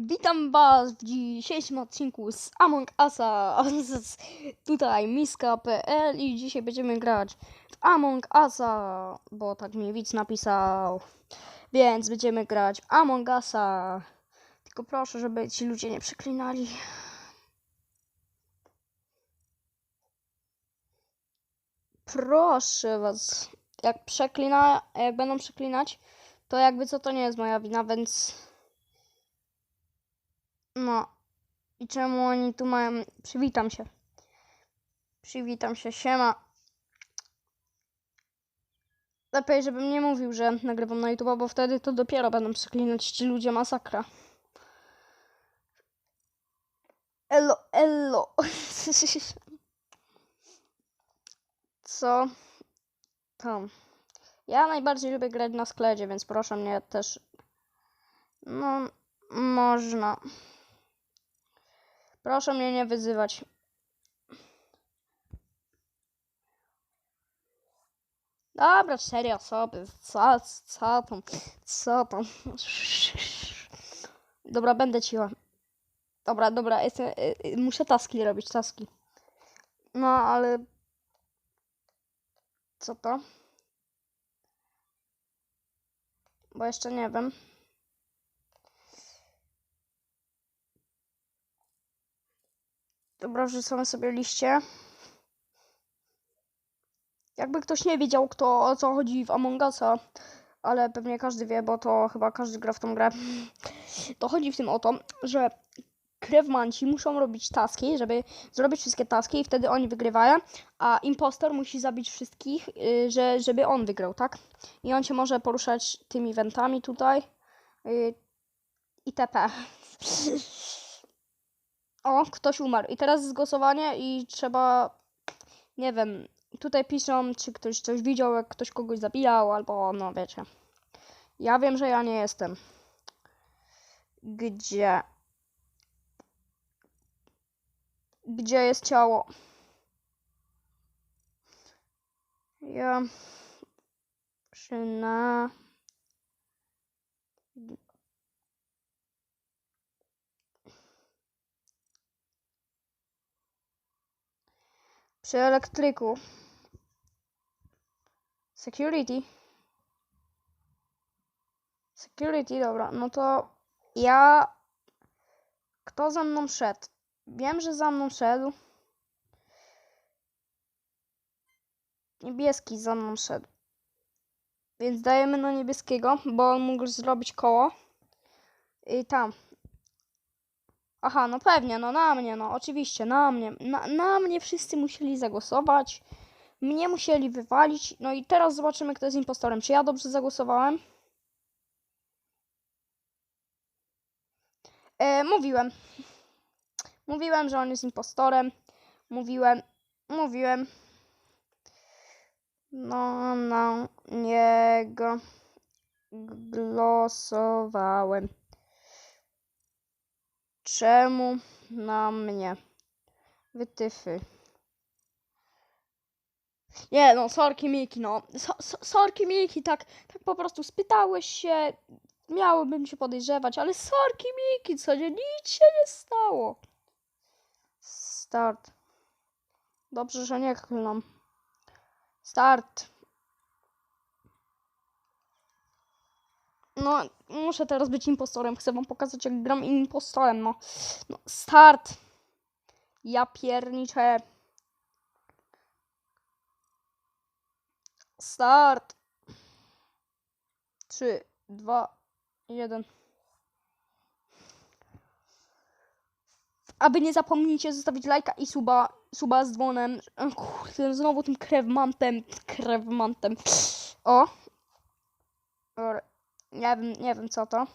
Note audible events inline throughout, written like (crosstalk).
Witam Was w dzisiejszym odcinku z Among Usa. z- Tutaj miska.pl i dzisiaj będziemy grać w Among Usa, bo tak mi widz napisał. Więc będziemy grać w Among Usa. Tylko proszę, żeby ci ludzie nie przeklinali. Proszę Was, jak przeklina, jak będą przeklinać, to jakby co to nie jest moja wina, więc no. I czemu oni tu mają. Przywitam się. Przywitam się, siema. Lepiej, żebym nie mówił, że nagrywam na YouTube, bo wtedy to dopiero będą przeklinać ci ludzie masakra. Elo, elo. (laughs) Co? Tam. Ja najbardziej lubię grać na skledzie, więc proszę mnie też. No, można. Proszę mnie nie wyzywać. Dobra, cztery osoby. Co, co tam? Co tam? Dobra, będę ciła. Dobra, dobra, jestem, y, y, muszę taski robić, taski. No, ale... Co to? Bo jeszcze nie wiem. Dobra, wrzucamy sobie liście. Jakby ktoś nie wiedział, kto, o co chodzi w Among Usa, ale pewnie każdy wie, bo to chyba każdy gra w tą grę, to chodzi w tym o to, że krewmanci muszą robić taski, żeby zrobić wszystkie taski i wtedy oni wygrywają, a impostor musi zabić wszystkich, y, że, żeby on wygrał, tak? I on się może poruszać tymi wentami tutaj y, itp. (laughs) O, ktoś umarł. I teraz jest głosowanie i trzeba, nie wiem, tutaj piszą, czy ktoś coś widział, jak ktoś kogoś zabijał, albo no wiecie. Ja wiem, że ja nie jestem. Gdzie? Gdzie jest ciało? Ja przyna... Przy elektryku. Security. Security, dobra. No to ja. Kto za mną szedł? Wiem, że za mną szedł. Niebieski za mną szedł. Więc dajemy na niebieskiego, bo on mógł zrobić koło. I tam. Aha, no pewnie, no na mnie, no oczywiście, na mnie. Na, na mnie wszyscy musieli zagłosować. Mnie musieli wywalić. No i teraz zobaczymy, kto jest impostorem. Czy ja dobrze zagłosowałem? E, mówiłem. Mówiłem, że on jest impostorem. Mówiłem. Mówiłem. No, na niego głosowałem. Czemu na mnie? Wytyfy. Nie, no, sorki Miki, no. So, so, sorki Miki, tak, tak po prostu spytałeś się. Miałbym cię podejrzewać, ale sorki Miki, co nie, nic się nie stało. Start. Dobrze, że nie klnam. Start. No, muszę teraz być impostorem. Chcę wam pokazać, jak gram impostorem, no. no start. Ja pierniczę. Start. 3, 2, 1. Aby nie zapomnijcie zostawić lajka i suba, suba z dzwonem. Kurde, znowu tym krewmantem. Krewmantem. O. Dobra. Nie wiem, nie wiem co to.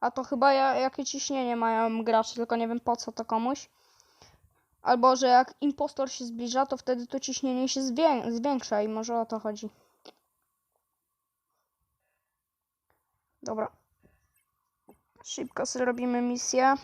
A to chyba ja, jakie ciśnienie mają gracze, tylko nie wiem po co to komuś. Albo, że jak impostor się zbliża, to wtedy to ciśnienie się zwię zwiększa i może o to chodzi. Dobra. Szybko zrobimy misję.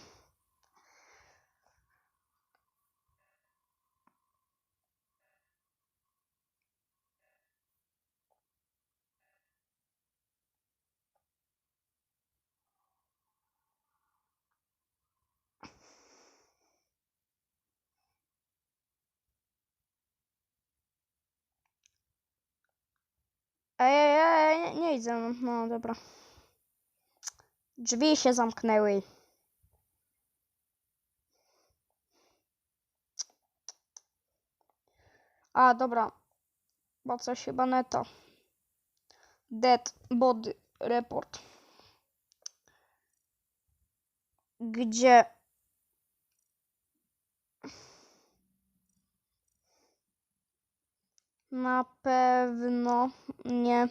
Ej, ej, ej, nie, idę. No dobra. Drzwi się zamknęły. A, dobra. Bo coś chyba neto. Dead body report. Gdzie? Na pewno nie.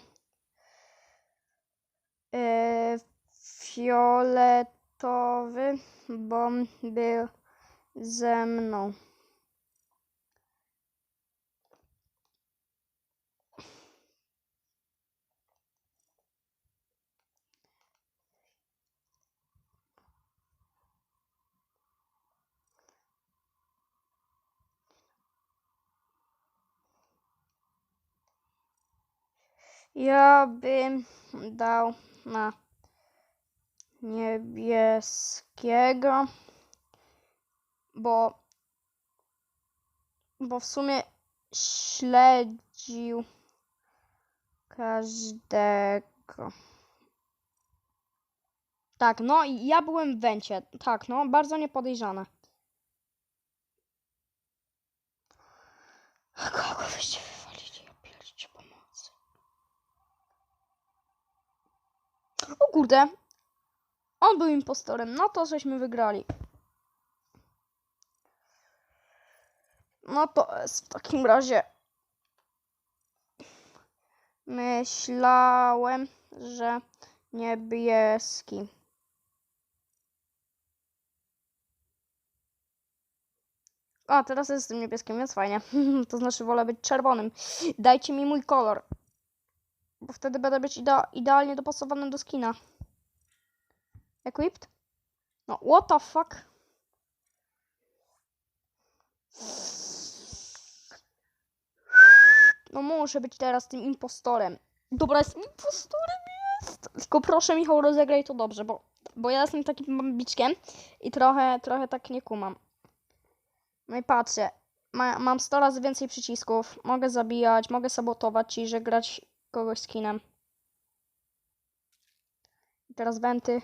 Yy, fioletowy, bo był ze mną. Ja bym dał na niebieskiego, bo, bo w sumie śledził każdego. Tak, no i ja byłem w węcie. Tak, no, bardzo niepodejrzane. Kurde. On był impostorem. No to żeśmy wygrali. No to jest w takim razie. Myślałem, że niebieski. A, teraz jestem niebieskim, więc fajnie. (laughs) to znaczy wolę być czerwonym. Dajcie mi mój kolor. Bo wtedy będę być idea idealnie dopasowany do skina. Equipped? No, what the fuck? No muszę być teraz tym impostorem. Dobra, jestem impostorem, jest! Tylko proszę Michał, rozegraj to dobrze, bo, bo ja jestem takim bambiczkiem i trochę, trochę tak nie kumam. No i patrzcie, ma, mam 100 razy więcej przycisków, mogę zabijać, mogę sabotować, czyli że grać kogoś skinem. I teraz wenty.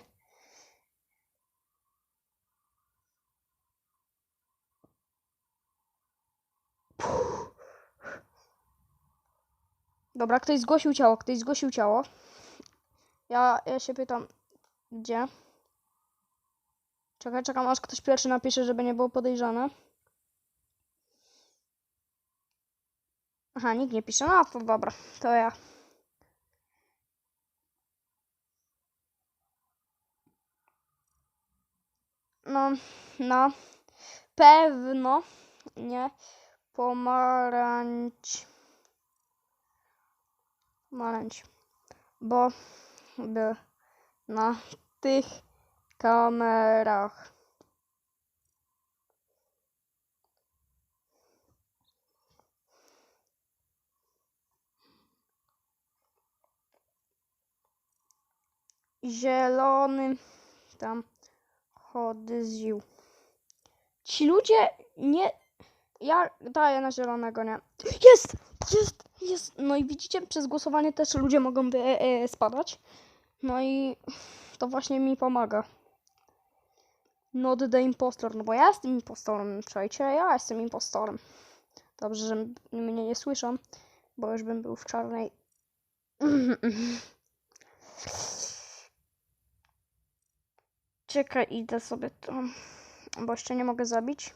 Dobra, ktoś zgłosił ciało, ktoś zgłosił ciało. Ja, ja się pytam, gdzie? Czekaj, czekam aż ktoś pierwszy napisze, żeby nie było podejrzane. Aha, nikt nie pisze. No to dobra, to ja. No, na pewno nie pomarańcz. Pomarańcz. Bo był na tych kamerach. Zielony tam chodził. Ci ludzie nie. Ja daję na zielonego, nie. Jest! Jest! Jest! No i widzicie, przez głosowanie też ludzie mogą by, e, e, spadać. No i to właśnie mi pomaga. Not the impostor, no bo ja jestem impostorem, słuchajcie, ja jestem impostorem. Dobrze, że mnie nie słyszą, bo już bym był w czarnej. (clears throat) Czekaj, idę sobie to, bo jeszcze nie mogę zabić.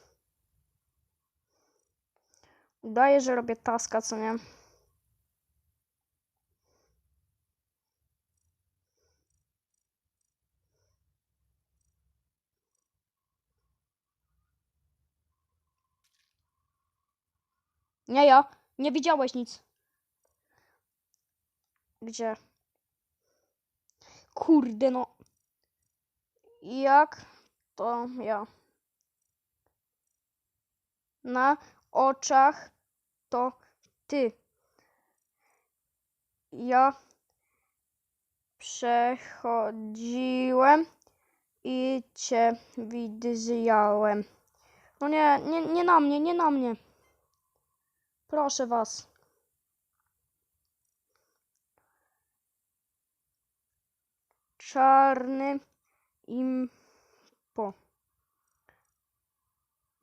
Udaję, że robię taska, co nie? Nie ja, nie widziałeś nic. Gdzie? Kurde no. Jak to ja? Na oczach to ty. Ja przechodziłem i cię widziałem. No nie, nie, nie na mnie, nie na mnie. Proszę was. Czarny impo.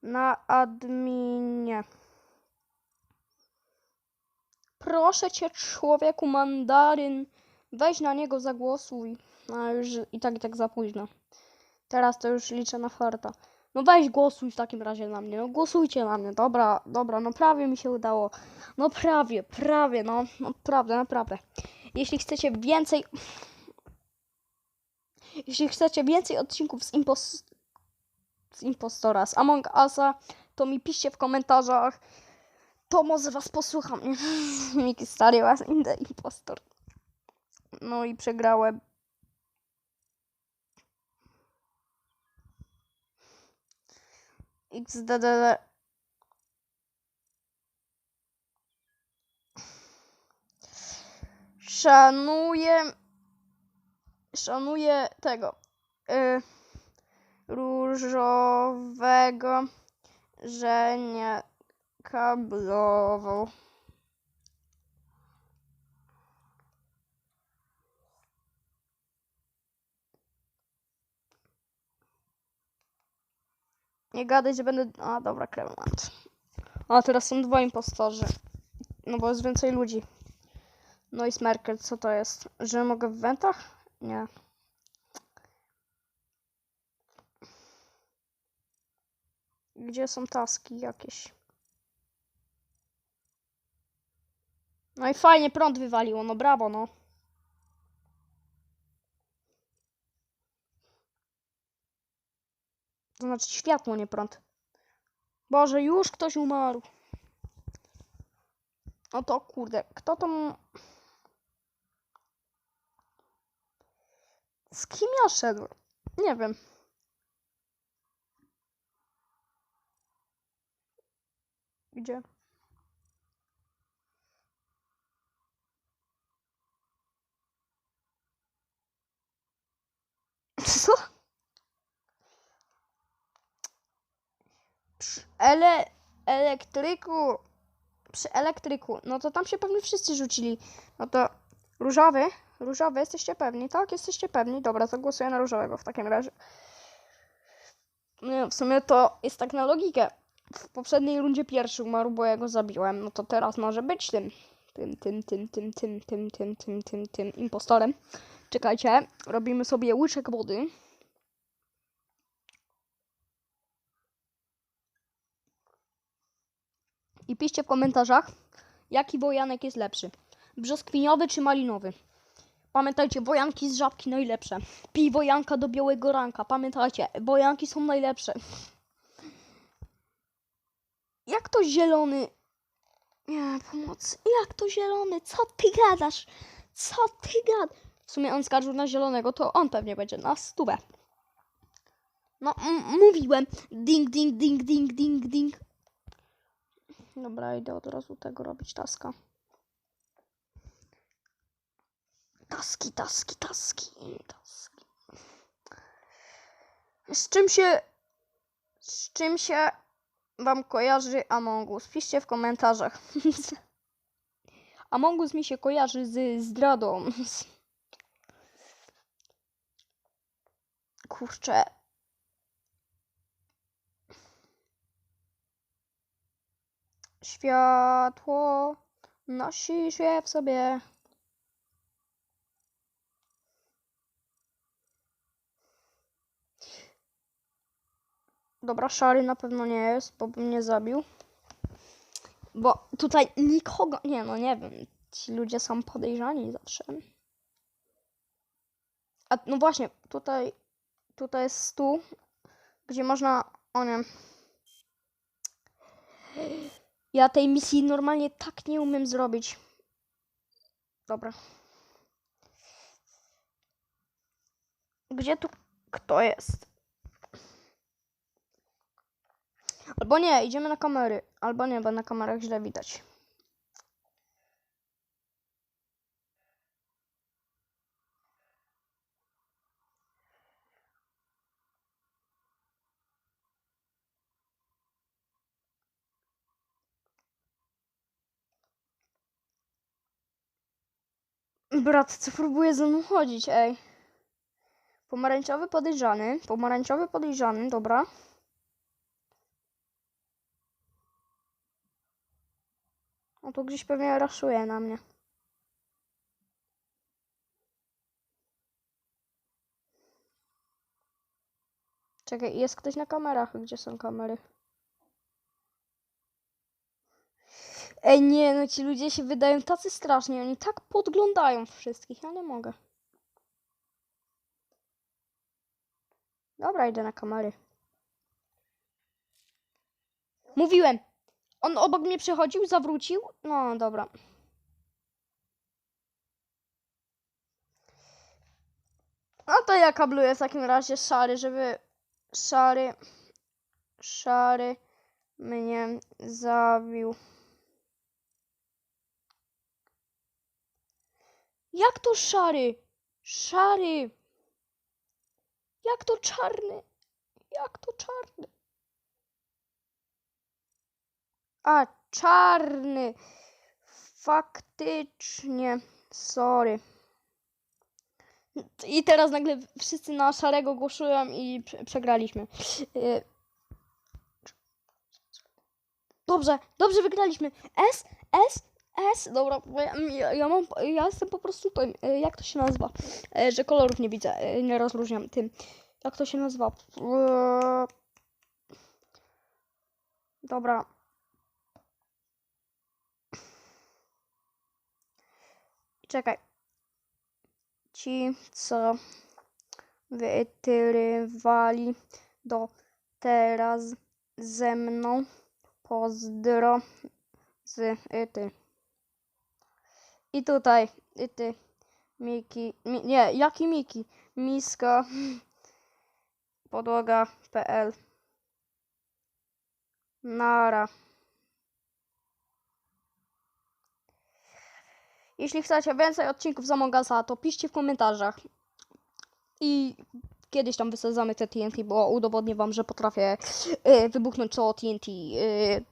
Na adminie. Proszę cię, człowieku mandaryn, weź na niego zagłosuj. A już i tak i tak za późno. Teraz to już liczę na farta. No weź głosuj w takim razie na mnie. No głosujcie na mnie. Dobra, dobra, no prawie mi się udało. No prawie, prawie, no. No naprawdę, naprawdę. Jeśli chcecie więcej... Jeśli chcecie więcej odcinków z, impos... z Impostora, z Among Usa, to mi piszcie w komentarzach. To może was posłucham. (laughs) Miki stary was in the impostor. No i przegrałem. XDDD. Szanuję. Szanuję tego. Y, różowego, że nie kablował. Nie gadaj, że będę... A, dobra, Kremant. A, teraz są dwa impostorzy. No bo jest więcej ludzi. No i Smerkel, co to jest? Że mogę w wentach? Nie. Gdzie są taski jakieś? No i fajnie prąd wywaliło, no brawo, no. To znaczy światło, nie prąd. Boże, już ktoś umarł. No to kurde, kto tam... Z kim ja szedłem? Nie wiem. Gdzie? (laughs) Co? Przy ele elektryku. Przy elektryku. No to tam się pewnie wszyscy rzucili. No to różowy. Różowy, jesteście pewni? Tak, jesteście pewni. Dobra, to głosuję na różowego w takim razie. Nie, w sumie to jest tak na logikę. W poprzedniej rundzie pierwszy umarł, bo ja go zabiłem. No to teraz może być tym. Tym, tym, tym, tym, tym, tym, tym, tym, tym, tym impostorem. Czekajcie, robimy sobie łyczek wody. I piszcie w komentarzach, jaki wojanek jest lepszy. Brzoskwiniowy czy malinowy? Pamiętajcie, wojanki z żabki najlepsze. Pij wojanka do białego ranka. Pamiętajcie, wojanki są najlepsze. Jak to zielony? Nie, pomocy. Jak to zielony? Co ty gadasz? Co ty gadasz? W sumie on skarżył na zielonego, to on pewnie będzie na stówę. No, mówiłem. Ding, ding, ding, ding, ding, ding. Dobra, idę od razu tego robić taska. Taski, taski, taski, taski. Z czym się... Z czym się wam kojarzy Among Us? Piszcie w komentarzach. (laughs) Among Us mi się kojarzy z zdradą. Kurczę. Światło nosi się w sobie. Dobra, szary na pewno nie jest, bo by mnie zabił. Bo tutaj nikogo. Nie, no nie wiem. Ci ludzie są podejrzani zawsze. A no właśnie, tutaj. Tutaj jest stół, gdzie można. O nie. Ja tej misji normalnie tak nie umiem zrobić. Dobra. Gdzie tu kto jest? Albo nie, idziemy na kamery. Albo nie, bo na kamerach źle widać. Brat, co próbuje ze mną chodzić, ej. Pomarańczowy podejrzany. Pomarańczowy podejrzany, dobra. O, tu gdzieś pewnie raszuje na mnie. Czekaj, jest ktoś na kamerach. Gdzie są kamery? Ej, nie, no ci ludzie się wydają tacy straszni. Oni tak podglądają wszystkich. Ja nie mogę. Dobra, idę na kamery. Mówiłem. On obok mnie przechodził, zawrócił. No, dobra. No to ja kabluję w takim razie szary, żeby szary, szary mnie zabił. Jak to szary? Szary. Jak to czarny? Jak to czarny? A, czarny. Faktycznie. Sorry. I teraz nagle wszyscy na szarego głosują i prze- przegraliśmy. Y, Dobrze, dobrze wygraliśmy. S, S, S. Dobra, bo ja, ja, mam, ja jestem po prostu tym, jak to się nazywa? Y, Że kolorów nie widzę, y, nie rozróżniam tym. Jak to się nazywa? Dobra. Czekaj. Ci, co wytrywali do teraz ze mną, pozdro z ty. I tutaj, y, ty, Miki, mi, nie, jaki Miki? Miska, podłoga.pl Nara. Jeśli chcecie więcej odcinków z Among Usa, to piszcie w komentarzach. I kiedyś tam wysadzamy te TNT, bo udowodnię wam, że potrafię y, wybuchnąć co TNT. Y,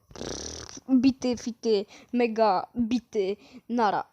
bity, fity, mega, bity, nara.